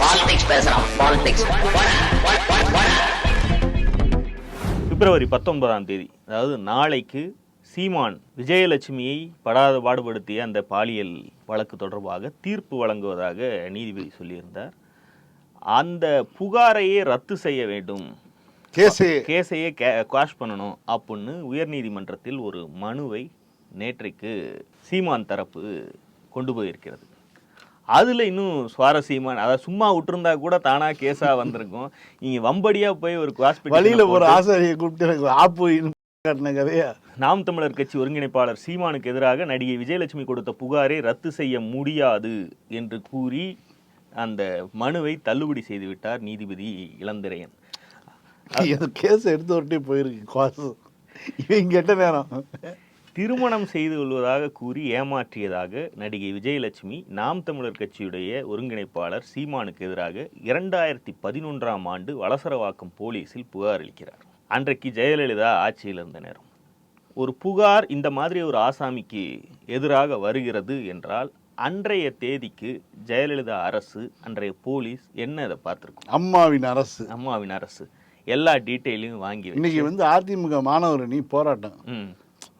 Politics பேசுறான் politics பிப்ரவரி பத்தொன்பதாம் தேதி அதாவது நாளைக்கு சீமான் விஜயலட்சுமியை படாத பாடுபடுத்திய அந்த பாலியல் வழக்கு தொடர்பாக தீர்ப்பு வழங்குவதாக நீதிபதி சொல்லியிருந்தார். அந்த புகாரையே ரத்து செய்ய வேண்டும். கேஸு கேஸையே கே குவாஷ் பண்ணணும் அப்படின்னு உயர்நீதிமன்றத்தில் ஒரு மனுவை நேற்றைக்கு சீமான் தரப்பு கொண்டு போயிருக்கிறது. அதில் இன்னும் சுவாரஸ்யமான அதாவது சும்மா விட்டுருந்தா கூட தானா கேஸாக வந்திருக்கும். நீங்க வம்படியா போய் ஒரு குவாஷ் வழியில ஒரு ஆசிரியை கூப்பிட்டு எனக்கு ஆப்பு நாம் தமிழர் கட்சி ஒருங்கிணைப்பாளர் சீமானுக்கு எதிராக நடிகை விஜயலட்சுமி கொடுத்த புகாரை ரத்து செய்ய முடியாது என்று கூறி அந்த மனுவை தள்ளுபடி செய்துவிட்டார் நீதிபதி இளந்திரையன். கேஸ் எடுத்து ஒருட்டே போயிருக்கு இவன் கெட்ட நேரம்? திருமணம் செய்து கொள்வதாக கூறி ஏமாற்றியதாக நடிகை விஜயலட்சுமி நாம் தமிழர் கட்சியுடைய ஒருங்கிணைப்பாளர் சீமானுக்கு எதிராக இரண்டாயிரத்தி பதினொன்றாம் ஆண்டு வலசரவாக்கம் போலீஸில் புகார் அளிக்கிறார். அன்றைக்கு ஜெயலலிதா ஆட்சியில் இருந்த நேரம். ஒரு புகார் இந்த மாதிரி ஒரு ஆசாமிக்கு எதிராக வருகிறது என்றால் அன்றைய தேதிக்கு ஜெயலலிதா அரசு அன்றைய போலீஸ் என்ன அதை பார்த்துருக்கும்? அம்மாவின் அரசு. அம்மாவின் அரசு. எல்லா டீட்டெயிலையும் வாங்கி இன்னைக்கு வந்து அதிமுக மாணவர் அணி போராட்டம்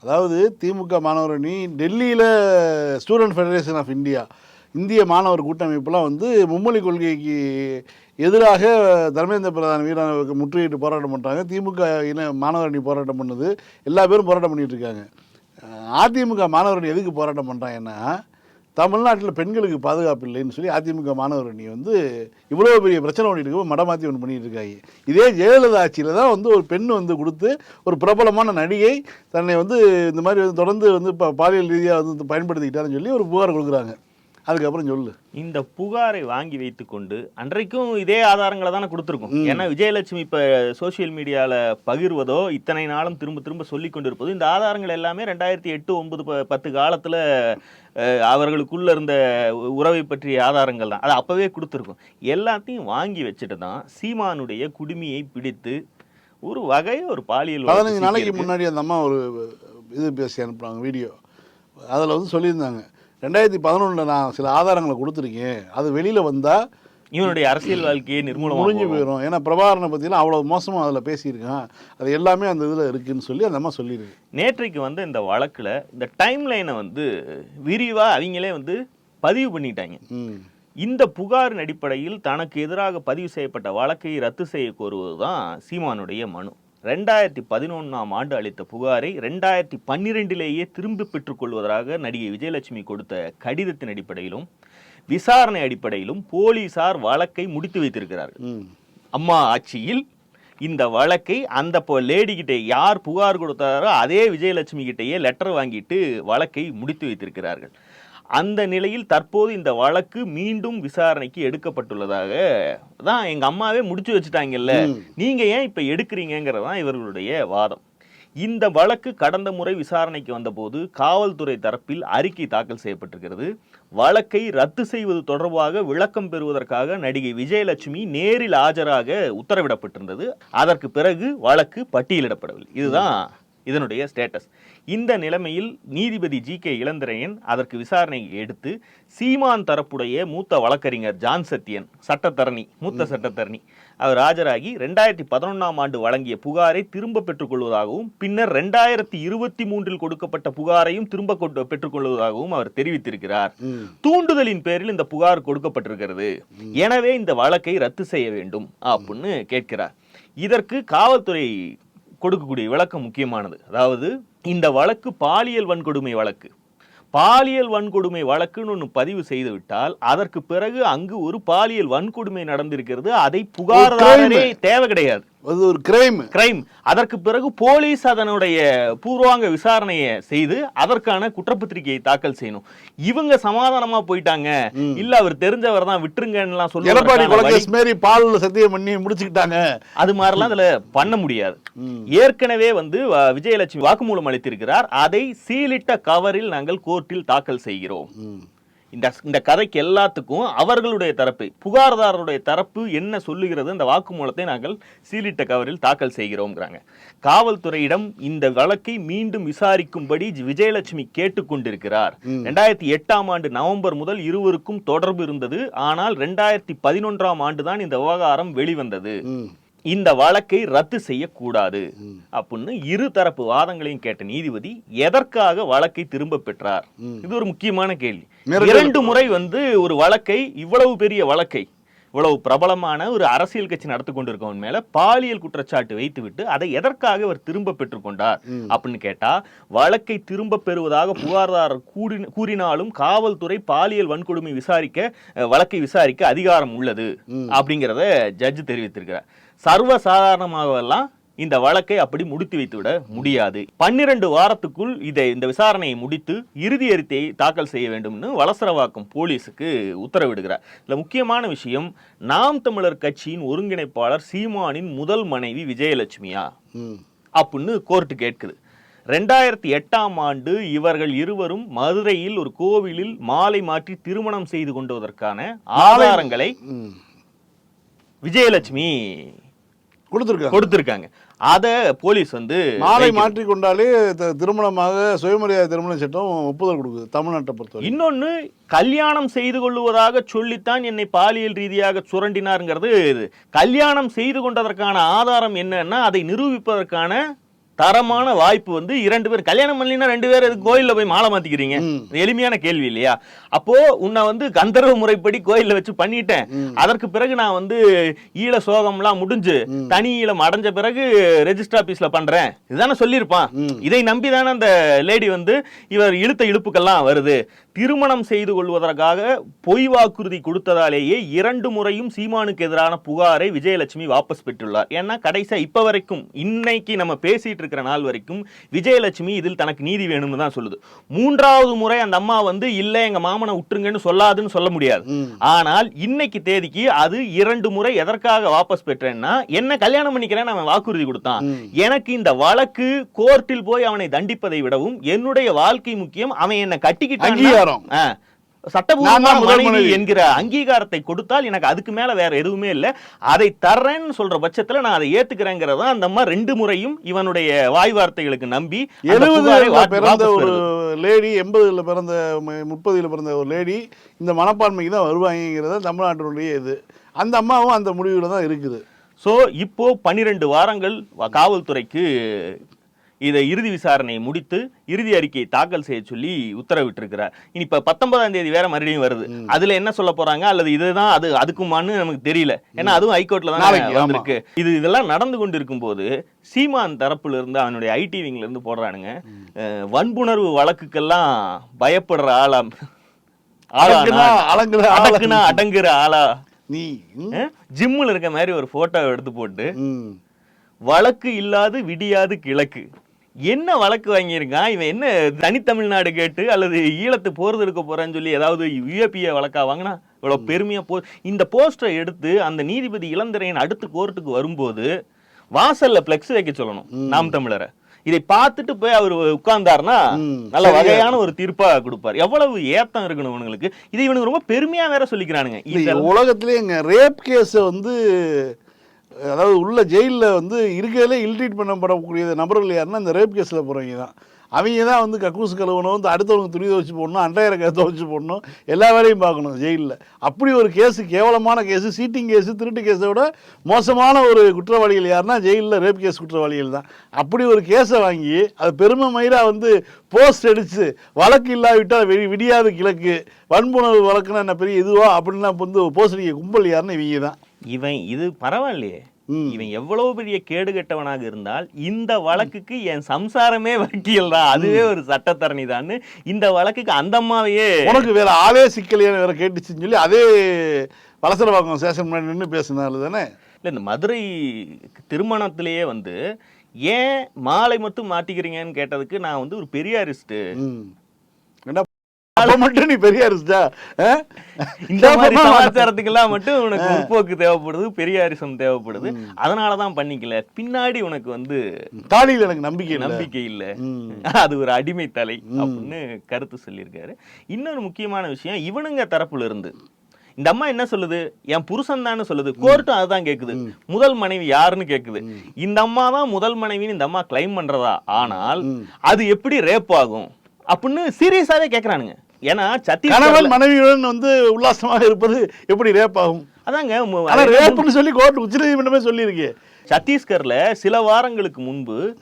அதாவது திமுக மாணவர் அணி டெல்லியில் ஸ்டூடெண்ட் ஃபெடரேஷன் ஆஃப் இந்தியா இந்திய மாணவர் கூட்டமைப்புலாம் வந்து மும்மொழி கொள்கைக்கு எதிராக தர்மேந்திர பிரதான் வீரானுக்கு முற்றுகையிட்டு போராட்டம் பண்ணுறாங்க திமுக இன மாணவர் அணி போராட்டம் பண்ணுது. எல்லா பேரும் போராட்டம் பண்ணிகிட்டு இருக்காங்க. அதிமுக மாணவர் எதுக்கு போராட்டம் பண்ணுறாங்கன்னா தமிழ்நாட்டில் பெண்களுக்கு பாதுகாப்பு இல்லைன்னு சொல்லி அதிமுக மாணவர் அணி வந்து இவ்வளோ பெரிய பிரச்சனை பண்ணிட்டு இருக்க மடமாற்றி ஒன்று பண்ணிட்டு இருக்காங்க. இதே ஜெயலலிதா ஆட்சியில் தான் வந்து ஒரு பெண் வந்து கொடுத்து ஒரு பிரபலமான நடிகை தன்னை வந்து இந்த மாதிரி வந்து தொடர்ந்து வந்து பாலியல் ரீதியாக வந்து பயன்படுத்திக்கிட்டாருன்னு சொல்லி ஒரு புகார் கொடுக்குறாங்க. அதுக்கப்புறம் சொல்லு. இந்த புகாரை வாங்கி வைத்துக்கொண்டு அன்றைக்கும் இதே ஆதாரங்களை தானே கொடுத்துருக்கோம். ஏன்னா விஜயலட்சுமி இப்ப சோஷியல் மீடியால பகிர்வதோ இத்தனை நாளும் திரும்ப திரும்ப சொல்லி கொண்டிருப்பதோ இந்த ஆதாரங்கள் எல்லாமே ரெண்டாயிரத்தி எட்டு ஒன்பது பத்து காலத்துல அவர்களுக்குள்ள இருந்த உறவை பற்றிய ஆதாரங்கள் தான். அது அப்பவே கொடுத்துருக்கோம். எல்லாத்தையும் வாங்கி வச்சுட்டு தான் சீமானுடைய குடுமியை பிடித்து ஒரு வகையை ஒரு பாலியல் பதினஞ்சு நாளைக்கு. முன்னாடி அந்த அம்மா ஒரு இது பேசி அனுப்புனாங்க வீடியோ அதில் வந்து சொல்லியிருந்தாங்க. ரெண்டாயிரத்தி பதினொன்றில் நான் சில ஆதாரங்களை கொடுத்துருக்கேன். அது வெளியில் வந்தால் இவனுடைய அரசியல் வாழ்க்கையை நிர்மூலமாக முடிஞ்சு போயிடும் ஏன்னா பிரபாகரனை பற்றிலாம் அவ்வளோ மோசமாக அதில் பேசியிருக்கான். அது எல்லாமே அந்த இதில் இருக்குன்னு சொல்லி அந்த அம்மா சொல்லியிருக்கு. நேற்றைக்கு வந்து இந்த வழக்குல இந்த டைம் லைனை வந்து விரிவா அவங்களே வந்து பதிவு பண்ணிட்டாங்க. இந்த புகாரின் அடிப்படையில் தனக்கு எதிராக பதிவு செய்யப்பட்ட வழக்கை ரத்து செய்ய கோருவதுதான் சீமானுடைய மனு. ரெண்டாயிரத்தி பதினொன்றாம் ஆண்டு அளித்த புகாரை ரெண்டாயிரத்தி பன்னிரெண்டிலேயே திரும்பி பெற்றுக்கொள்வதாக நடிகை விஜயலட்சுமி கொடுத்த கடிதத்தின் அடிப்படையிலும் விசாரணை அடிப்படையிலும் போலீசார் வழக்கை முடித்து வைத்திருக்கிறார்கள். அம்மா ஆட்சியில் இந்த வழக்கை அந்த லேடி கிட்ட யார் புகார் கொடுத்தாரோ அதே விஜயலட்சுமி கிட்டேயே லெட்டர் வாங்கிட்டு வழக்கை முடித்து வைத்திருக்கிறார்கள். அந்த நிலையில் தற்போது இந்த வழக்கு மீண்டும் விசாரணைக்கு எடுக்கப்பட்டுள்ளதாக தான் எங்க அம்மாவே முடிச்சு வச்சுட்டாங்கல்ல. நீங்க ஏன் இப்ப தான் இவர்களுடைய வாதம். இந்த வழக்கு கடந்த முறை விசாரணைக்கு வந்தபோது காவல்துறை தரப்பில் அறிக்கை தாக்கல் செய்யப்பட்டிருக்கிறது. வழக்கை ரத்து செய்வது தொடர்பாக விளக்கம் பெறுவதற்காக நடிகை விஜயலட்சுமி நேரில் ஆஜராக உத்தரவிடப்பட்டிருந்தது. அதற்கு பிறகு வழக்கு பட்டியலிடப்படவில்லை. இதுதான் இதனுடைய ஸ்டேட்டஸ் இந்த நிலைமையில் நீதிபதி ஜி கே இளந்திரையன் அதற்கு விசாரணை எடுத்து சீமான் தரப்புடைய மூத்த வழக்கறிஞர் ஜான் சத்யன் சட்டத்தரணி மூத்த சட்டத்தரணி அவர் ஆஜராகி ரெண்டாயிரத்தி பதினொன்றாம் ஆண்டு வழங்கிய புகாரை திரும்ப பெற்றுக்கொள்வதாகவும் பின்னர் ரெண்டாயிரத்தி இருபத்தி மூன்றில் கொடுக்கப்பட்ட புகாரையும் திரும்ப கொண்டு பெற்றுக்கொள்வதாகவும் அவர் தெரிவித்திருக்கிறார். தூண்டுதலின் பேரில் இந்த புகார் கொடுக்கப்பட்டிருக்கிறது. எனவே இந்த வழக்கை ரத்து செய்ய வேண்டும் அப்படின்னு கேட்கிறார். இதற்கு காவல்துறை கொடுக்கக்கூடிய விளக்கம் முக்கியமானது. அதாவது இந்த வழக்கு பாலியல் வன்கொடுமை வழக்கு. பாலியல் வன்கொடுமை வழக்குன்னு ஒன்று பதிவு செய்து விட்டால் அதற்கு பிறகு அங்கு ஒரு பாலியல் வன்கொடுமை நடந்திருக்கிறது அதை புகார்தாரரே தேவை கிடையாது. அது ஒரு கிரைம் கிரைம் அதற்கு பிறகு போலீஸ் அதனுடைய பூர்வாங்க விசாரணையை செய்து அதற்கான குற்றப்பத்திரிகையை தாக்கல் செய்யணும். இவங்க சமாதானமா போயிட்டாங்க. இல்ல அவர் தெரிஞ்சவர் தான் விட்டுருங்கன்னு எடப்பாடி சொல்லுவாங்க கொலகேஸ் மாரி பாலில் சத்தியம் பண்ணி முடிச்சுக்கிட்டாங்க. அது மாதிரிலாம் அதுல பண்ண முடியாது. ஏற்கனவே வந்து விஜயலட்சுமி வாக்குமூலம் அளித்திருக்கிறார். அதை சீலிட்ட கவரில் நாங்கள் கோர்ட்டில் தாக்கல் செய்கிறோம். இந்த இந்த கதைக்கு எல்லாத்துக்கும் அவர்களுடைய தரப்பு புகார்தாரருடைய தரப்பு என்ன சொல்லுகிறது அந்த வாக்குமூலத்தை நாங்கள் சீலிட்ட கவரில் தாக்கல் செய்கிறோம்ங்கிறாங்க. காவல்துறையிடம் இந்த வழக்கை மீண்டும் விசாரிக்கும்படி விஜயலட்சுமி கேட்டுக்கொண்டிருக்கிறார். ரெண்டாயிரத்தி எட்டாம் ஆண்டு நவம்பர் முதல் இருவருக்கும் தொடர்பு இருந்தது. ஆனால் ரெண்டாயிரத்தி பதினொன்றாம் ஆண்டு தான் இந்த விவகாரம் வெளிவந்தது. இந்த வழக்கை ரத்து செய்யக்கூடாது. அப்படின்னு இரு தரப்பு வாதங்களையும் கேட்ட நீதிபதி எதற்காக வழக்கை திரும்ப பெற்றார்? இது ஒரு முக்கியமான கேள்வி. இரண்டு முறை வந்து ஒரு வழக்கை இவ்வளவு பெரிய வழக்கை இவ்வளவு பிரபலமான ஒரு அரசியல் கட்சி நடத்தி கொண்டிருக்கவன் மேல பாலியல் குற்றச்சாட்டு வைத்துவிட்டு அதை எதற்காக அவர் திரும்ப பெற்றுக்கொண்டார் அப்படின்னு கேட்டா வழக்கை திரும்ப பெறுவதாக புகார்தாரர் கூறி கூறினாலும் காவல்துறை பாலியல் வன்கொடுமை விசாரிக்க வழக்கை விசாரிக்க அதிகாரம் உள்ளது அப்படிங்கிறத ஜட்ஜ் தெரிவித்திருக்கிறார். சர்வ சாதாரணமாகவெல்லாம் இந்த வழக்கை அப்படி முடித்து வைத்துவிட முடியாது. பன்னிரண்டு வாரத்துக்குள் இதை இந்த விசாரணையை முடித்து இறுதி அறிக்கையை தாக்கல் செய்ய வேண்டும்னு வலசரவாக்கம் போலீஸுக்கு உத்தரவிடுகிறார். இதுல முக்கியமான விஷயம் நாம் தமிழர் கட்சியின் ஒருங்கிணைப்பாளர் சீமானின் முதல் மனைவி விஜயலட்சுமியா? அப்படின்னு கோர்ட்டு கேட்குது. ரெண்டாயிரத்தி எட்டாம் ஆண்டு இவர்கள் இருவரும் மதுரையில் ஒரு கோவிலில் மாலை மாற்றி திருமணம் செய்து கொண்டதற்கான ஆதாரங்களை விஜயலட்சுமி கொடுத்துருக்காங்க. கொடுத்திருக்காங்க. அத போலீஸ் வந்து மாலை. மாற்றி கொண்டாலே திருமணமாக சுயமரியாதை திருமண சட்டம் ஒப்புதல் கொடுக்குது தமிழ்நாட்டை பொறுத்தவரை இன்னொன்னு கல்யாணம் செய்து கொள்ளுவதாக சொல்லித்தான் என்னை பாலியல் ரீதியாக சுரண்டினாருங்கிறது. கல்யாணம் செய்து கொண்டதற்கான ஆதாரம் என்னன்னா அதை நிரூபிப்பதற்கான தரமான வாய்ப்பு வந்து இரண்டு பேர் கல்யாணம் பண்ணலினா ரெண்டு பேர் கோயில்ல போய் மாலை மாத்திக்கிறீங்க? எளிமையான கேள்வி இல்லையா? அப்போ உன்னை வந்து கந்தர்வ முறைப்படி கோயில்ல வச்சு பண்ணிட்டேன். அதற்கு பிறகு நான் வந்து ஈழ சோகம்லாம் முடிஞ்சு தனி ஈழம் அடைஞ்ச பிறகு ரெஜிஸ்டர் ஆபீஸ்ல பண்றேன். இதுதானே சொல்லியிருப்பான். இதை நம்பி தானே அந்த லேடி வந்து இவர் இழுத்த இழுப்புக்கெல்லாம் வருது. திருமணம் செய்து கொள்வதற்காக பொய் வாக்குறுதி கொடுத்ததாலேயே இரண்டு முறையும் சீமானுக்கு எதிரான புகாரை விஜயலட்சுமி வாபஸ் பெற்றுள்ளார். ஏன்னா கடைசியா இப்ப வரைக்கும் இன்னைக்கு நம்ம பேசிட்டு இருக்கிற நாள் வரைக்கும் விஜயலட்சுமி இதில் தனக்கு நீதி வேணும்னு தான் சொல்லுது. மூன்றாவது முறை அந்த அம்மா வந்து இல்ல எங்க மாமனை விட்டுருங்கன்னு சொல்லாதுன்னு சொல்ல முடியாது. ஆனால் இன்னைக்கு தேதிக்கு அது இரண்டு முறை எதற்காக வாபஸ் பெற்றேன்னா என்ன கல்யாணம் பண்ணிக்கிறேன் அவன் வாக்குறுதி கொடுத்தான். எனக்கு இந்த வழக்கு கோர்ட்டில் போய் அவனை தண்டிப்பதை விடவும் என்னுடைய வாழ்க்கை முக்கியம் அவன் என்ன கட்டிக்கிட்டான் அங்கீகாரம். சட்டபூர்வமான மனைவி. என்கிற அங்கீகாரத்தை கொடுத்தால் எனக்கு அதுக்கு மேல வேற எதுவுமே இல்ல அதை தர்றேன்னு சொல்ற பட்சத்துல நான் அதை ஏத்துக்கிறேங்கிறதா அந்த அம்மா ரெண்டு முறையும் இவனுடைய வாய் வார்த்தைகளுக்கு நம்பி வா- பிறந்த ஒரு. லேடி எண்பதுல பிறந்த முப்பதுல பிறந்த ஒரு லேடி இந்த மனப்பான்மைக்கு தான் வருவாங்கிறத தமிழ்நாட்டினுடைய இது அந்த அம்மாவும் அந்த முடிவில் தான் இருக்குது சோ இப்போ பன்னிரெண்டு வாரங்கள் காவல்துறைக்கு இதை இறுதி விசாரணையை முடித்து இறுதி அறிக்கையை தாக்கல் செய்ய சொல்லி உத்தரவிட்டிருக்கிறார். இனி இப்ப பத்தொன்பதாம் தேதி வேற மறுபடியும் வருது. அதுல என்ன சொல்ல போறாங்க? அல்லது இதுதான் அது அதுக்குமான்னு நமக்கு தெரியல. ஏன்னா அதுவும் ஹைகோர்ட்ல தான். வந்திருக்கு. இது இதெல்லாம் நடந்து கொண்டிருக்கும் போது சீமான் தரப்புல இருந்து அவனுடைய ஐடி விங்ல இருந்து போடுறானுங்க. வன்புணர்வு வழக்குக்கெல்லாம் பயப்படுற ஆளா அடங்குற ஆளா. நீ ஜிம்முல இருக்க மாதிரி ஒரு போட்டோ எடுத்து போட்டு. வழக்கு இல்லாது விடியாது கிழக்கு. என்ன வழக்கு வாங்கியிருக்கான்? இவன் என்ன தனித்தமிழ்நாடு கேட்டு அல்லது ஈழத்து போறது இருக்க போறேன்னு சொல்லி ஏதாவது யூஏபிஏ வழக்கா வாங்கினா? இவ்வளவு பெருமையா போ இந்த போஸ்டரை எடுத்து அந்த நீதிபதி இளந்திரையன் அடுத்து கோர்ட்டுக்கு வரும்போது வாசல்ல பிளெக்ஸ் வைக்க சொல்லணும் நாம் தமிழரை. இதை பார்த்துட்டு போய் அவர் உட்கார்ந்தாருன்னா நல்ல வகையான ஒரு தீர்ப்பா கொடுப்பார். எவ்வளவு ஏத்தம் இருக்கணும் இவனுங்களுக்கு? இதை இவனுக்கு ரொம்ப பெருமையா வேற சொல்லிக்கிறானுங்க. இந்த இதெல்லாம் உலகத்திலே எங்க ரேப் கேஸை வந்து அதாவது உள்ள ஜெயிலில் வந்து இருக்கிறதுலே இல்ட்ரீட் பண்ணப்படக்கூடிய நபர்கள் யாருன்னா இந்த ரேப் கேஸில் போகிறவங்க தான். அவங்க தான் வந்து கக்கூசு கழுவணும் வந்து அடுத்தவங்க துணி துவச்சு போடணும் அண்டாயிரம் துவச்சு போடணும் எல்லா வேலையும் பார்க்கணும் ஜெயிலில். அப்படி ஒரு கேஸு கேவலமான கேஸு சீட்டிங் கேஸு திருட்டு கேஸை விட மோசமான ஒரு குற்றவாளிகள் யாருன்னா ஜெயிலில் ரேப் கேஸ் குற்றவாளிகள் தான். அப்படி ஒரு கேஸை வாங்கி அது பெருமை மயிராக வந்து போஸ்ட் அடித்து வழக்கு இல்லாவிட்டால் வெடி விடியாது கிழக்கு வன்புணர்வு வழக்குன்னா என்ன பெரிய இதுவா? அப்படின்னா வந்து போஸ்ட் அடிக்க கும்பல் யாருன்னு இவங்க தான். இவன் இது பரவாயில்லையே. இவன் எவ்வளவு பெரிய கேடு கெட்டவனாக இருந்தால் இந்த வழக்குக்கு என் சம்சாரமே வக்கீல் தான். அதுவே ஒரு சட்டத்தரணி தான் இந்த வழக்குக்கு அந்த அம்மாவையே உனக்கு வேற ஆளே சிக்கலையான்னு வேற கேட்டுச்சுன்னு சொல்லி அதே வலசரவாக்கம் ஸ்டேஷன் முன்னாடி நின்று பேசினால தானே? இல்ல இந்த மதுரை திருமணத்திலேயே வந்து ஏன் மாலை மட்டும் மாட்டிக்கிறீங்கன்னு கேட்டதுக்கு நான் வந்து ஒரு பெரியாரிஸ்ட் ம். ஏண்டா அப்ப மட்டும் நீ பெரியாரிஸ்டா? இந்த மாதிரி சமாச்சாரத்துக்கெல்லாம் மட்டும் உனக்கு முற்போக்கு தேவைப்படுது பெரியாரிசம் தேவைப்படுது. அதனாலதான் பண்ணிக்கல. பின்னாடி உனக்கு வந்து தாலியில் எனக்கு நம்பிக்கை நம்பிக்கை இல்ல. அது ஒரு அடிமை தலை அப்படின்னு கருத்து சொல்லியிருக்காரு. இன்னொரு முக்கியமான விஷயம் இவனுங்க தரப்புல இருந்து. இந்த அம்மா என்ன சொல்லுது? என் புருஷன் தானே சொல்லுது. கோர்ட்டும் அதுதான் கேக்குது. முதல் மனைவி யாருன்னு கேக்குது. இந்த அம்மா தான் முதல் மனைவின்னு இந்த அம்மா கிளைம் பண்றதா? ஆனால் அது எப்படி ரேப் ஆகும்? அப்படின்னு சீரியஸாவே கேக்குறானுங்க. ஏன்னா சத்தீஸ்கர்ல கணவன் மனைவியுடன் வந்து உல்லாசமாக இருப்பது எப்படி ரேப் ஆகும்? அதாங்க மு- ஆனா ரேப்னு சொல்லி கோர்ட் உச்சநீதிமன்றமே சொல்லியிருக்கு. சத்தீஸ்கர்ல சில வாரங்களுக்கு முன்பு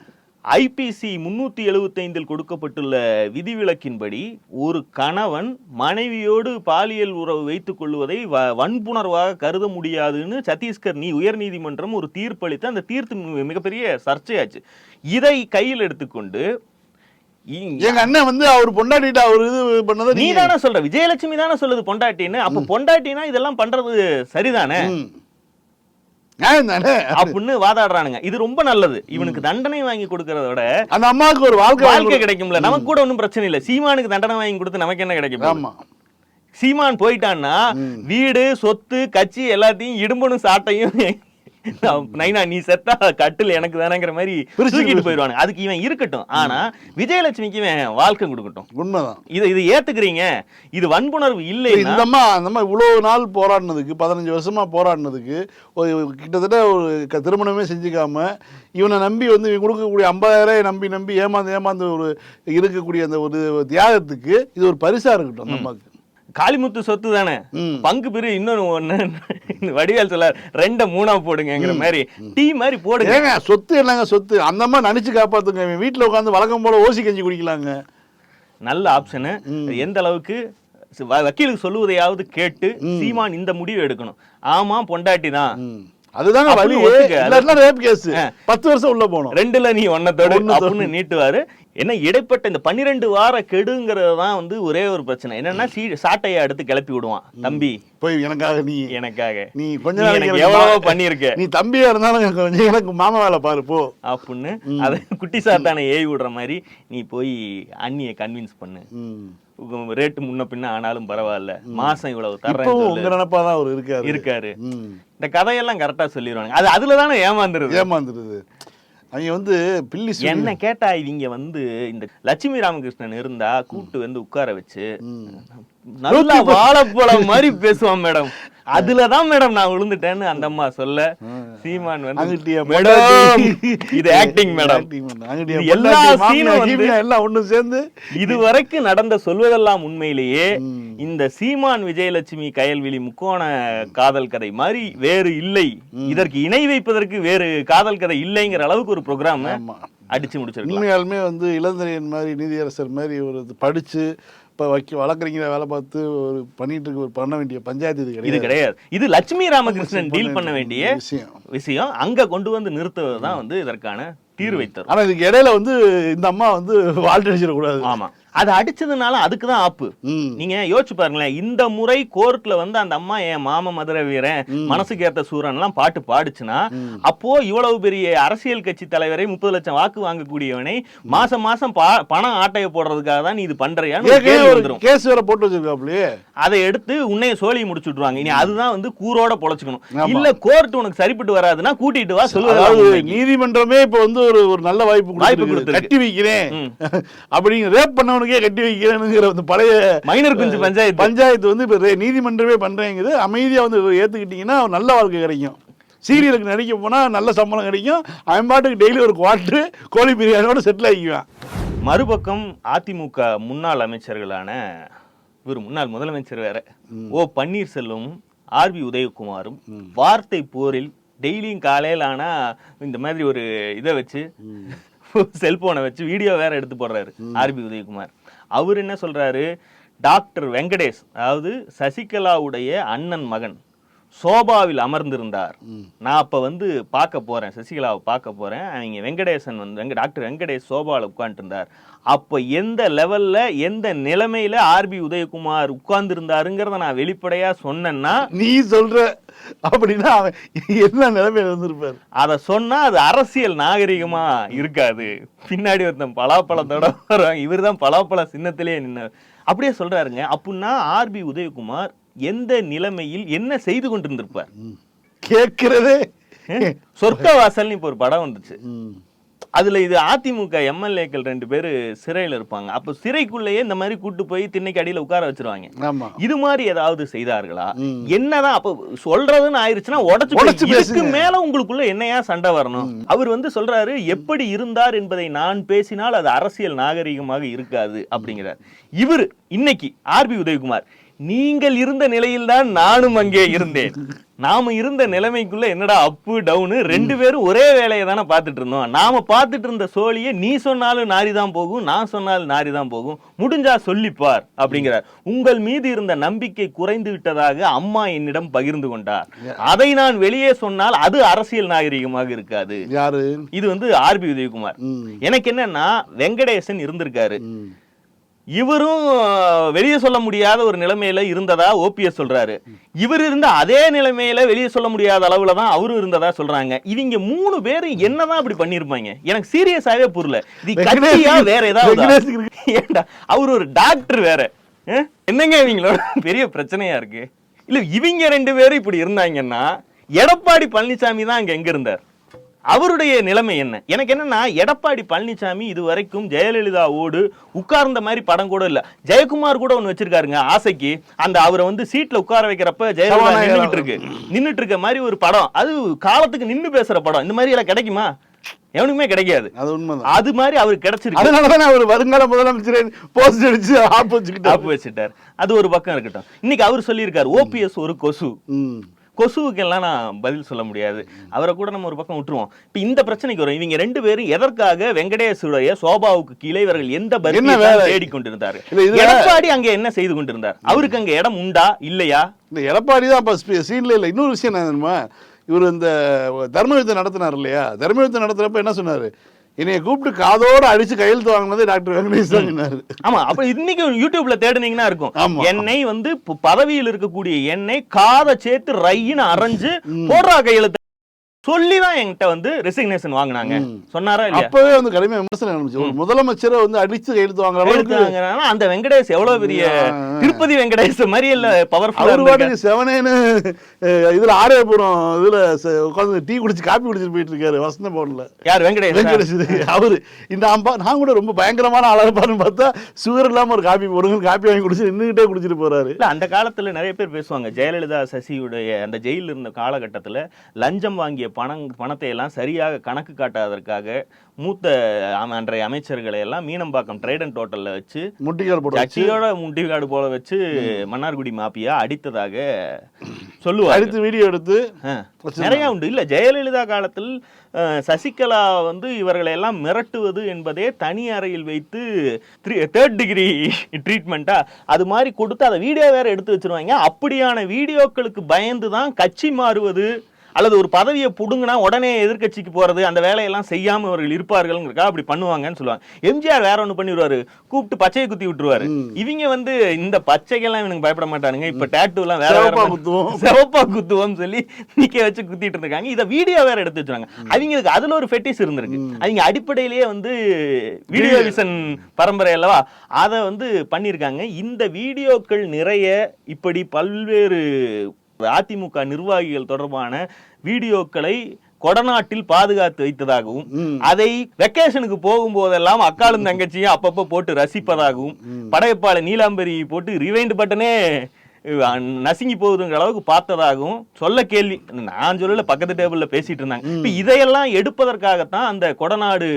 ஐபிசி முன்னூத்தி எழுபத்தைந்தில் கொடுக்கப்பட்டுள்ள விதிவிலக்கின்படி ஒரு கணவன் மனைவியோடு பாலியல் உறவு வைத்துக் கொள்வதை வ- வன்புணர்வாக கருத முடியாதுன்னு சத்தீஸ்கர் நீ உயர்நீதிமன்றம் ஒரு தீர்ப்பளித்து அந்த தீர்ப்பு மிகப்பெரிய சர்ச்சையாச்சு. இதை கையில் எடுத்துக்கொண்டு எங்க அண்ணன் வந்து அவர் பொண்டாட்டிட்ட அவர் இது பண்ணதை நீ தானே சொல்ற. விஜயலட்சுமி தானே சொல்லுது பொண்டாட்டின்னு. அப்ப பொண்டாட்டினா இதெல்லாம் பண்றது சரிதானே? அப்படின்னு வாதாடுறானுங்க. இது ரொம்ப நல்லது. இவனுக்கு தண்டனை வாங்கி கொடுக்கறத விட அந்த அம்மாவுக்கு ஒரு வாழ்க்கை வாழ்க்கை கிடைக்கும்ல. நமக்கு கூட ஒண்ணும் பிரச்சனை இல்ல. சீமானுக்கு தண்டனை வாங்கி கொடுத்து நமக்கு என்ன கிடைக்கும்? ஆமா. சீமான் போயிட்டான்னா வீடு சொத்து கட்சி எல்லாத்தையும் இடும்பனும் சாட்டையும் நைனா நீ செத்தா கட்டில் எனக்கு தானேங்கிற மாதிரி தூக்கிட்டு. போயிடுவாங்க அதுக்கு இவன் இருக்கட்டும். ஆனா விஜயலட்சுமிக்கு இவன் வாழ்க்கை கொடுக்கட்டும். உண்மைதான். இது இது ஏத்துக்கிறீங்க. இது வன்புணர்வு இல்லைன்னா இந்த அம்மா அந்த அம்மா இவ்வளவு நாள் போராடினதுக்கு பதினஞ்சு வருஷமா போராடினதுக்கு கிட்டத்தட்ட ஒரு திருமணமே செஞ்சுக்காம இவனை நம்பி வந்து இவன் கொடுக்கக்கூடிய ஐம்பதாயிரம் நம்பி நம்பி ஏமாந்து ஏமாந்து ஒரு இருக்கக்கூடிய அந்த ஒரு தியாகத்துக்கு இது ஒரு பரிசா இருக்கட்டும் அந்த அம்மாவுக்கு. காளிமுத்து சொத்து தானே. பங்கு பிரி இன்னொன்னு ஒண்ணு. வடிவேல் சொல்ல ரெண்ட மூணா போடுங்கிற மாதிரி. டீ மாதிரி போடுங்க. சொத்து என்னங்க சொத்து? அந்த அம்மா நினைச்சு காப்பாத்துங்க. வீட்டுல உட்காந்து வழக்கம் போல ஓசி கஞ்சி குடிக்கலாங்க. நல்ல ஆப்ஷனு எந்த அளவுக்கு? வக்கீலுக்கு சொல்லுவதையாவது கேட்டு சீமான் இந்த முடிவு எடுக்கணும். ஆமா பொண்டாட்டி தான். அதுதாங்க வழி. ரேப் கேஸ் பத்து வருஷம் உள்ள போகணும். ரெண்டுல நீ ஒன்னத்தோடு. அப்படின்னு நீட்டுவாரு. என்ன இடைப்பட்ட இந்த பன்னிரெண்டு வார கெடுங்கிறது தான் வந்து ஒரே ஒரு பிரச்சனை. என்னன்னா சீ சாட்டையை அடுத்து கிளப்பி விடுவான் தம்பி. போய் எனக்காக நீ எனக்காக. நீ கொஞ்ச நீ நாளைக்கு எனக்கு எனக்கு எவ்வளவோ பண்ணியிருக்க. நீ தம்பியா இருந்தாலும் எனக்கு கொஞ்சம் எனக்கு மாமா வேலை பாரு போ. அப்படின்னு அதை குட்டி சாத்தானை ஏவி விடுற மாதிரி நீ போய் அண்ணியை கன்வின்ஸ் பண்ணு. ரேட்டு முன்ன பின்ன ஆனாலும் பரவாயில்ல. மாசம் இவ்வளவு தர்றேன்னு உங்க சொல்லு. நினைப்பா தான் அவர் இருக்காரு. இருக்காரு. இந்த கதையெல்லாம் கரெக்டா சொல்லிடுவாங்க அது அதுல தானே ஏமாந்துருது. ஏமாந்துருது. அவங்க வந்து பில்லி என்ன கேட்டா இவங்க வந்து இந்த லட்சுமி ராமகிருஷ்ணன் இருந்தா கூப்பிட்டு வந்து உட்கார வச்சு நல்லா வாழைப்பழம் மாதிரி பேசுவான் மேடம். அதுலதான் மேடம் நான் விழுந்துட்டேன்னு அந்த அம்மா சொல்ல. சீமான் வந்து மேடம். இது ஆக்டிங் மேடம். எல்லா சீனும் எல்லாம் ஒண்ணு சேர்ந்து. இதுவரைக்கும் நடந்த சொல்வதெல்லாம் உண்மையிலேயே இந்த சீமான் விஜயலட்சுமி கயல்விழி முக்கோண காதல் கதை மாதிரி வேறு இல்லை. இதற்கு இணை வைப்பதற்கு வேறு காதல் கதை இல்லைங்கிற அளவுக்கு ஒரு ப்ரோக்ராம். அடிச்சு முடிச்சிருக்கலாம். உண்மையாலுமே வந்து இளந்தரையன் மாதிரி நீதியரசர் மாதிரி ஒரு படிச்சு இப்ப வக்கி வழக்கறிஞரை வேலை பார்த்து ஒரு பண்ணிட்டு இருக்க ஒரு பண்ண வேண்டிய பஞ்சாயத்து இது இது கிடையாது. இது லட்சுமி ராமகிருஷ்ணன் டீல் பண்ண வேண்டிய விஷயம். விஷயம். அங்க கொண்டு வந்து நிறுத்துவது தான் வந்து இதற்கான தீர்வை தரும். ஆனா இதுக்கு இடையில வந்து இந்த அம்மா வந்து வாழ்த்து அடிச்சிடக்கூடாது. ஆமா. அது அடிச்சதுனால அதுக்கு தான் ஆப்பு. நீங்க யோசிச்சு பாருங்களேன் இந்த முறை கோர்ட்ல வந்து அந்த அம்மா என் மாம மதுரை வீரன் மனசுக்கு ஏத்த சூரன் எல்லாம் பாட்டு பாடுச்சுன்னா அப்போ இவ்வளவு பெரிய அரசியல் கட்சி தலைவரை முப்பது லட்சம் வாக்கு வாங்கக்கூடியவனை மாசம் மாசம் பணம் ஆட்டைய போடுறதுக்காக தான் நீ இது பண்றியான்னு கேஸ் வேற போட்டு வச்சிருக்காப்லயே அதை எடுத்து உன்னைய சோழி முடிச்சு விட்டுருவாங்க இனி அதுதான் வந்து கூரோட பொழைச்சுக்கணும். இல்ல கோர்ட் உனக்கு சரிப்பட்டு வராதுன்னா கூட்டிட்டு வா சொல்லுவது நீதிமன்றமே இப்ப வந்து ஒரு ஒரு நல்ல வாய்ப்பு வாய்ப்பு. கொடுத்திருக்கு. கட்டி வைக்கிறேன் ம். அப்படிங்கிற ரேப் பண்ணவனுக்கே கட்டி வைக்கிறேனுங்கிற அந்த பழைய மைனர் குஞ்சு பஞ்சாயத்து. பஞ்சாயத்து வந்து இப்ப நீதிமன்றமே பண்றேங்குது. அமைதியா வந்து ஏத்துக்கிட்டீங்கன்னா ஒரு நல்ல வாழ்க்கை கிடைக்கும். சீரியலுக்கு நடிக்க போனா நல்ல சம்பளம் கிடைக்கும். அவன் பாட்டுக்கு டெய்லி ஒரு குவாட்ரு கோழி பிரியாணியோட செட்டில் ஆகிக்குவான். மறுபக்கம் அதிமுக முன்னாள் அமைச்சர்களான இவர் முன்னாள் முதலமைச்சர் வேற. ஓ பன்னீர்செல்வமும் ஆர்பி உதயகுமாரும் வார்த்தை போரில் டெய்லியும் காலையில ஆனா இந்த மாதிரி ஒரு இதை வச்சு செல்போனை வச்சு வீடியோ வேற எடுத்து போடுறாரு ஆர்பி உதயகுமார். அவர் என்ன சொல்றாரு? டாக்டர் வெங்கடேஷ் அதாவது சசிகலாவுடைய அண்ணன் மகன் சோபாவில் அமர்ந்திருந்தார். நான் அப்ப வந்து பார்க்க போறேன் சசிகலாவை பார்க்க போறேன். அவங்க வெங்கடேசன் வந்து வெங்க டாக்டர் வெங்கடேஷ் சோபாவில் உட்கார்ந்துட்டு இருந்தார் அப்ப எந்த லெவல்ல எந்த நிலைமையில ஆர்பி உதயகுமார் உட்கார்ந்து இருந்தாருங்கிறத நான் வெளிப்படையா சொன்னேன்னா நீ சொல்ற அப்படின்னா என்ன நிலைமையில இருந்திருப்பாரு? அத சொன்னா அது அரசியல் நாகரிகமா இருக்காது. பின்னாடி ஒருத்தன் பலாப்பழத்தோட வருவாங்க இவர் தான் பலாப்பழ சின்னத்திலே நின்ன அப்படியே சொல்றாருங்க. அப்படின்னா ஆர்பி உதயகுமார் எந்த நிலைமையில் என்ன செய்து கொண்டிருந்திருப்பார்? கேட்கிறதே. சொர்க்கவாசல்னு இப்போ ஒரு படம் வந்துச்சு. அதுல இது அதிமுக எம்எல்ஏக்கள் ரெண்டு பேர் சிறையில இருப்பாங்க. அப்போ சிறைக்குள்ளேயே இந்த மாதிரி கூட்டு போய் திண்ணைக்கு அடியில உட்கார வச்சிருவாங்க. இது மாதிரி ஏதாவது செய்தார்களா. என்னதான் அப்ப சொல்றதுன்னு ஆயிருச்சுன்னா உடச்சு. இதுக்கு. மேல உங்களுக்குள்ள என்னையா சண்டை வரணும்? அவர் வந்து சொல்றாரு எப்படி இருந்தார் என்பதை நான் பேசினால் அது அரசியல் நாகரிகமாக இருக்காது அப்படிங்கிறார். இவர் இன்னைக்கு ஆர்பி உதயகுமார் நீங்கள் இருந்த நிலையில்தான் நானும் அங்கே இருந்தேன். நாம இருந்த நிலைமைக்குள்ள என்னடா அப்பு டவுனு ரெண்டு பேரும் ஒரே வேலையை தானே பார்த்துட்டு இருந்தோம். நாம பார்த்துட்டு இருந்த சோழியை நீ சொன்னாலும் நாரி தான் போகும் நான் சொன்னாலும் நாரி தான் போகும். முடிஞ்சா சொல்லிப்பார் அப்படிங்கிறார். உங்கள் மீது இருந்த நம்பிக்கை குறைந்து விட்டதாக அம்மா என்னிடம் பகிர்ந்து கொண்டார். அதை நான் வெளியே சொன்னால் அது அரசியல் நாகரிகமாக இருக்காது. இது வந்து ஆர்பி உதயகுமார். ம். எனக்கு என்னன்னா வெங்கடேசன் இருந்திருக்காரு. இவரும் வெளியே சொல்ல முடியாத ஒரு நிலைமையில இருந்ததா ஓபிஎஸ் சொல்றாரு. இவர் இருந்த அதே நிலைமையில வெளியே சொல்ல முடியாத அளவுல தான் அவரும் இருந்ததா சொல்றாங்க. இவங்க மூணு பேரும் என்னதான் இப்படி பண்ணிருப்பாங்க? எனக்கு சீரியஸாவே புரியல. இது கட்சியா வேற ஏதாவது ஏன்டா அவர் ஒரு டாக்டர் வேற? என்னங்க இவங்களோட பெரிய பிரச்சனையா இருக்கு? இல்ல இவங்க ரெண்டு பேரும் இப்படி இருந்தாங்கன்னா எடப்பாடி பழனிசாமி தான் அங்க எங்க இருந்தார்? அவருடைய நிலைமை என்ன? எனக்கு என்னன்னா எடப்பாடி பழனிசாமி இது வரைக்கும் ஜெயலலிதாவோடு உட்கார்ந்த மாதிரி படம் கூட இல்ல. ஜெயக்குமார் கூட ஒண்ணு வச்சிருக்காருங்க ஆசைக்கு. அந்த அவரை வந்து சீட்ல உட்கார வைக்கிறப்ப ஜெயலலிதா. நின்னுட்டு இருக்கு. நின்னுட்டு இருக்க மாதிரி ஒரு படம். அது காலத்துக்கு நின்னு பேசுற படம். இந்த மாதிரி எல்லாம் கிடைக்குமா? எவனுக்குமே கிடைக்காது. அது உண்மைதான். அது மாதிரி அவருக்கு கிடைச்சிருக்கு. அதனாலதான் அவர் வருங்கால முதலமைச்சரை போஸ்ட் அடிச்சு ஆப் வச்சுக்கிட்டாரு ஆப்பு வச்சுட்டார். அது ஒரு பக்கம் இருக்கட்டும். இன்னைக்கு அவர் சொல்லியிருக்காரு ஓபிஎஸ் ஒரு கொசு. கொசுவுக்கெல்லாம் நான் பதில் சொல்ல முடியாது. அவரை கூட நம்ம ஒரு பக்கம் விட்டுருவோம். இப்ப இந்த பிரச்சனைக்கு வரும். இவங்க ரெண்டு பேரும் எதற்காக வெங்கடேசுடைய சோபாவுக்கு கீழே இவர்கள் எந்த என்ன பர்மியை வேலை? தேடிக் கொண்டிருந்தார்கள் இல்ல, இதுல- எடப்பாடி அங்க என்ன செய்து கொண்டிருந்தார்? அவருக்கு அங்க இடம் உண்டா? இல்லையா? இந்த எடப்பாடி தான் அப்போ சீன்ல இல்லை. இன்னொரு விஷயம் என்ன இவர் இந்த தர்மயுத்தம் நடத்தினார் இல்லையா? தர்மயுத்தம் நடத்துறப்ப என்ன சொன்னாரு? என்னைய கூப்பிட்டு காதோட அடிச்சு கையெழுத்து வாங்கினது டாக்டர் வெங்கடேஷ் தான் ஆமா அப்ப இன்னைக்கு யூடியூப்ல தேடுனீங்கன்னா இருக்கும். எண்ணெய் வந்து பதவியில் இருக்கக்கூடிய எண்ணெய் காதை சேர்த்து ரையின்னு அரைஞ்சு போடுறா கையெழுத்து. சொல்லிதான் என்கிட்ட வந்து ரெசிக்னேஷன் வாங்குனாங்க. சொன்னாரா இல்லையா? அப்பவே வந்து கடுமையா விமர்சனம் இருந்துச்சு ஒரு முதலமைச்சரை வந்து அடிச்சு கையெழுத்து வாங்குற அளவுக்கு அந்த வெங்கடேஷ் எவ்வளவு பெரிய. திருப்பதி வெங்கடேஷ் மாதிரி இல்ல பவர்ஃபுல்லா அவர் பாட்டுக்கு செவனேன்னு இதுல ஆரியபுரம் இதுல உட்கார்ந்து டீ குடிச்சு காப்பி குடிச்சிட்டு போயிட்டு இருக்காரு வசந்த போர்டில் யார் வெங்கடேஷ்? வெங்கடேஷ் அவரு. இந்த அம்பா நான் கூட ரொம்ப பயங்கரமான ஆளா இருப்பாருன்னு பார்த்தா சுகர் இல்லாம ஒரு காப்பி போடுங்க காப்பி வாங்கி குடிச்சு நின்றுகிட்டே குடிச்சிட்டு போறாரு. இல்ல அந்த காலத்துல நிறைய பேர் பேசுவாங்க. ஜெயலலிதா சசியுடைய அந்த ஜெயில இருந்த காலகட்டத்துல லஞ்சம் வாங்கிய பணம் பணத்தை எல்லாம் சரியாக கணக்கு காட்டாததற்காக மூத்த அன்றைய அமைச்சர்களை எல்லாம் மீனம்பாக்கம் ட்ரேடன் டோட்டல்ல வச்சு முட்டிக்கால் போட்டு வச்சு சச்சியோட முட்டிகாடு போல வச்சு மன்னார்குடி மாப்பியா அடித்ததாக சொல்லுவாங்க. அடுத்து வீடியோ எடுத்து நிறைய உண்டு. இல்ல ஜெயலலிதா காலத்தில் சசிகலா வந்து இவர்களை எல்லாம் மிரட்டுவது என்பதே தனி அறையில் வைத்து தேர்ட் டிகிரி ட்ரீட்மெண்ட்டா அது மாதிரி கொடுத்து அதை வீடியோ வேற எடுத்து வச்சிருவாங்க. அப்படியான வீடியோக்களுக்கு பயந்து தான் கட்சி மாறுவது அல்லது ஒரு பதவியை புடுங்கினா உடனே எதிர்க்கட்சிக்கு போறது அந்த வேலையெல்லாம் செய்யாம இவர்கள் இருப்பார்கள்ங்கிறக்கா அப்படி பண்ணுவாங்கன்னு சொல்லுவாங்க. எம்ஜிஆர் வேற ஒண்ணு பண்ணிடுவாரு. கூப்பிட்டு பச்சையை குத்தி விட்டுருவாரு. இவங்க வந்து இந்த பச்சைக்கெல்லாம் இவனுக்கு பயப்பட மாட்டானுங்க. இப்ப டேட்டு எல்லாம் வேற வேற குத்துவோம். சிவப்பா குத்துவோம் சொல்லி நிக்க வச்சு குத்திட்டு இருந்திருக்காங்க. இத வீடியோ வேற எடுத்து வச்சிருக்காங்க. அவங்களுக்கு அதுல ஒரு ஃபெட்டிஸ் இருந்திருக்கு. அவங்க அடிப்படையிலேயே வந்து வீடியோ விஷன் பரம்பரை அல்லவா அதை வந்து பண்ணியிருக்காங்க. இந்த வீடியோக்கள் நிறைய இப்படி பல்வேறு அதிமுக நிர்வாகிகள் தொடர்பான வீடியோக்களை கொடநாட்டில் பாதுகாத்து வைத்ததாகவும் அதை வெக்கேஷனுக்கு போகும்போதெல்லாம் அக்காலும் தங்கச்சியும் அப்பப்போ போட்டு ரசிப்பதாகவும் படையப்பாளை நீலாம்பரி போட்டு ரிவைண்ட் பட்டனே நசுங்கி போகுதுங்கிற அளவுக்கு பார்த்ததாகவும் சொல்ல கேள்வி. நான் சொல்லல பக்கத்து டேபிள்ல பேசிட்டு இருந்தாங்க. இப்ப இதையெல்லாம் எடுப்பதற்காகத்தான் அந்த கொடநாடு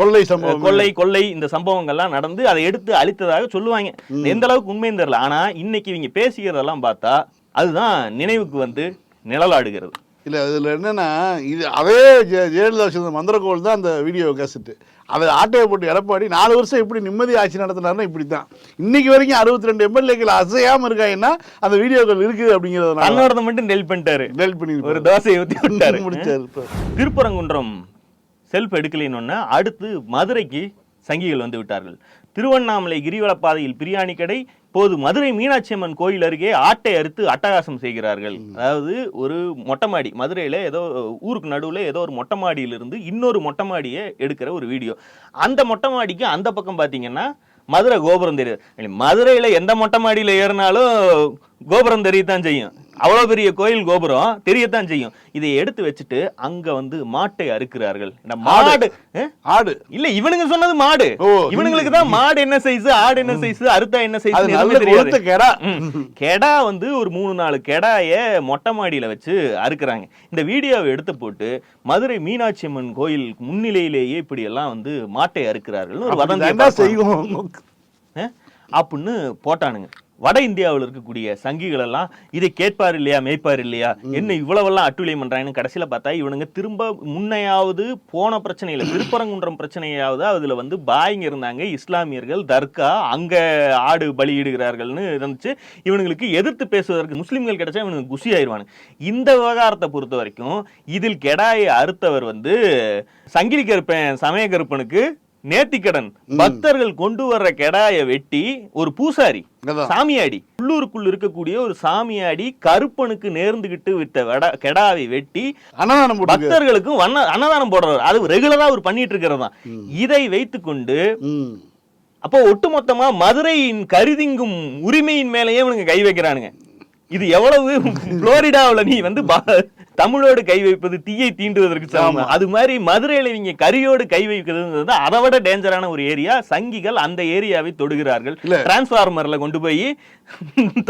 கொள்ளை சம்பவம் கொள்ளை கொள்ளை இந்த சம்பவங்கள்லாம் நடந்து அதை எடுத்து அழித்ததாக சொல்லுவாங்க. எந்த அளவுக்கு உண்மைன்னு தெரியல. ஆனா இன்னைக்கு இவங்க பேசிக்கிறதெல்லாம் பார்த்தா அதுதான் நினைவுக்கு வந்து நிழலாடுகிறது. இல்ல அதுல என்னன்னா இது அதே ஜெ- ஜெயலலிதா வச்சிருந்த மந்திரக்கோள் தான் அந்த வீடியோ கேசட்டு அதை ஆட்டையை போட்டு எடப்பாடி நாலு வருஷம் எப்படி நிம்மதி ஆட்சி நடத்தினாருன்னா இப்படி தான் இன்னைக்கு வரைக்கும் அறுபத்தி ரெண்டு எம்எல்ஏக்கள் அசையாம இருக்காங்கன்னா அந்த வீடியோக்கள் இருக்குது அப்படிங்கிறதுனால தன்னோடத மட்டும் டெல் பண்ணிட்டாரு. டெல் பண்ணி ஒரு தோசையை ஊத்தி விட்டாரு. முடிச்சாரு. திருப்பரங்குன்றம் செல்ஃப் எடுக்கலைன்னு அடுத்து மதுரைக்கு சங்கிகள் வந்து விட்டார்கள். திருவண்ணாமலை கிரிவல பாதையில் பிரியாணி கடை இப்போது மதுரை மீனாட்சி அம்மன் கோயில் அருகே ஆட்டை அறுத்து அட்டகாசம் செய்கிறார்கள். அதாவது ஒரு மொட்டை மாடி மதுரையில ஏதோ ஊருக்கு நடுவுல ஏதோ ஒரு மொட்டை மாடியிலிருந்து இன்னொரு மொட்டை மாடியை எடுக்கிற ஒரு வீடியோ. அந்த மொட்டை மாடிக்கு அந்த பக்கம் பாத்தீங்கன்னா மதுரை கோபுரம் தெரியுது. மதுரையில எந்த மொட்டை மாடியில ஏறினாலும் கோபுரம் தெரியத்தான் செய்யும். அவ்வளவு பெரிய கோயில் கோபுரம் தெரியத்தான் செய்யும். இதை எடுத்து வச்சுட்டு அங்க வந்து மாட்டை அறுக்கிறார்கள். மாடு? ஆடு. இல்ல இவனுங்க சொன்னது மாடு. இவனுங்களுக்கு தான் மாடு என்ன சைஸ் ஆடு என்ன சைஸ் அறுத்தா என்ன சைஸ் கெடா. கெடா வந்து ஒரு மூணு நாலு கெடாய மொட்டை மாடியில வச்சு அறுக்குறாங்க. இந்த வீடியோவை எடுத்து போட்டு மதுரை மீனாட்சி அம்மன் கோயில் முன்னிலையிலேயே இப்படி எல்லாம் வந்து மாட்டை அறுக்கிறார்கள் ஒரு பரப்புறாங்க. செய்வோம்? அப்படின்னு போட்டானுங்க. வட இந்தியாவில் இருக்கக்கூடிய சங்கிகள் எல்லாம் இதை கேட்பார் இல்லையா மேய்ப்பார் இல்லையா? என்ன இவ்வளவெல்லாம் அட்டுழியம் பண்றாங்கன்னு கடைசியில பார்த்தா இவனுங்க திரும்ப முன்னையாவது போன பிரச்சனையில திருப்பரங்குன்றம் பிரச்சனையாவது அதுல வந்து பாய்ங்க இருந்தாங்க. இஸ்லாமியர்கள் தர்கா அங்க ஆடு பலியிடுகிறார்கள்னு இருந்துச்சு. இவனுங்களுக்கு எதிர்த்து பேசுவதற்கு முஸ்லிம்கள் கிடைச்சா இவனுக்கு குஷி ஆயிடுவானுங்க. இந்த விவகாரத்தை பொறுத்த வரைக்கும் இதில் கெடாயை அறுத்தவர் வந்து சங்கிலி கருப்பன் சமய கருப்பனுக்கு நேர்த்திக்கடன் பக்தர்கள் கொண்டு வர்ற கெடாய வெட்டி ஒரு பூசாரி. சாமியாடி உள்ளூருக்குள் இருக்கக்கூடிய ஒரு சாமியாடி கருப்பனுக்கு நேர்ந்துகிட்டு விட்ட வட கெடாவை வெட்டி வண்ண அன்னதானம் போடுறாரு. அது ரெகுலரா அவர் பண்ணிட்டு இருக்கிறதா இதை வைத்துக்கொண்டு ம். அப்போ ஒட்டுமொத்தமா மதுரையின் கருதிங்கும் உரிமையின் மேலேயே இவனுங்க கை வைக்கிறானுங்க. இது எவ்வளவு புளோரிடாவுல நீ வந்து தமிழோடு கை வைப்பது தீயை தீண்டுவதற்கு சமம். அது மாதிரி மதுரையில இவங்க கரியோடு கை வைக்கிறதுங்கிறது அதை விட டேஞ்சரான ஒரு ஏரியா சங்கிகள் அந்த ஏரியாவை தொடுகிறார்கள். டிரான்ஸ்ஃபார்மர்ல கொண்டு போய்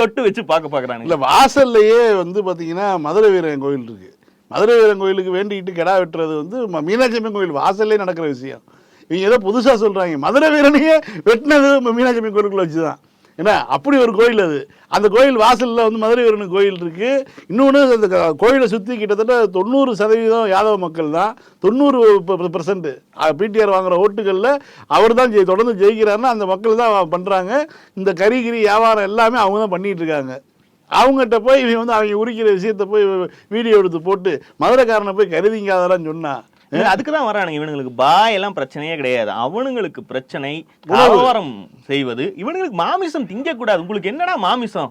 தொட்டு வச்சு பார்க்க பாக்குறானுங்க இல்ல வாசல்லையே வந்து பாத்தீங்கன்னா மதுரை வீரன் கோயில் இருக்கு. மதுரை வீரன் கோயிலுக்கு வேண்டிக்கிட்டு கிடா வெட்டுறது வந்து மீனாட்சி அம்மன் கோயில் வாசல்லே நடக்கிற விஷயம். இவங்க ஏதோ புதுசா சொல்றாங்க. மதுரை வீரனையே வெட்டினது மீனாட்சி அம்மன் கோயிலுக்குள்ள வச்சுதான். ஏன்னா அப்படி ஒரு கோயில் அது. அந்த கோயில் வாசலில் வந்து மதுரை வீரனு கோயில் இருக்குது இன்னொன்று அந்த கோயிலை சுற்றி கிட்டத்தட்ட தொண்ணூறு சதவீதம் யாதவ மக்கள் தான். தொண்ணூறு பர்சன்ட் பிடிஆர் வாங்குகிற ஓட்டுகளில் அவர் தான் ஜெயி- தொடர்ந்து ஜெயிக்கிறாருன்னா அந்த மக்கள் தான் பண்ணுறாங்க இந்த கறிகிரி வியாபாரம் எல்லாமே அவங்க தான் பண்ணிகிட்ருக்காங்க இருக்காங்க. அவங்ககிட்ட போய் இவன் வந்து அவங்க உரிக்கிற விஷயத்தை போய் வீடியோ எடுத்து போட்டு மதுரைக்காரனை போய் கருதிங்காதெல்லாம் சொன்னான் அதுக்கு தான் வரானுங்க இவனுங்களுக்கு. பாய் எல்லாம் பிரச்சனையே கிடையாது. அவனுங்களுக்கு பிரச்சனை கலவரம் செய்வது. இவனுங்களுக்கு மாமிசம் திங்க கூடாது உங்களுக்கு என்னடா மாமிசம்?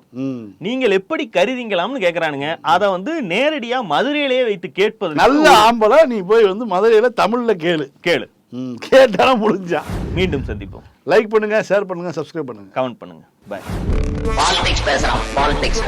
நீங்கள் எப்படி கருதிங்களாம்னு கேக்குறானுங்க. அதை வந்து நேரடியா மதுரையிலேயே வைத்து கேட்பது. நல்ல ஆம்பளை நீ போய் வந்து மதுரையில தமிழ்ல கேளு. கேளு. கேட்டாலும் முடிஞ்சா. மீண்டும் சந்திப்போம். லைக் பண்ணுங்க ஷேர் பண்ணுங்க சப்ஸ்கிரைப் பண்ணுங்க. கமெண்ட் பண்ணுங்க. பாய் பாலிடிக்ஸ் பேசுறான். பாலிடிக்ஸ்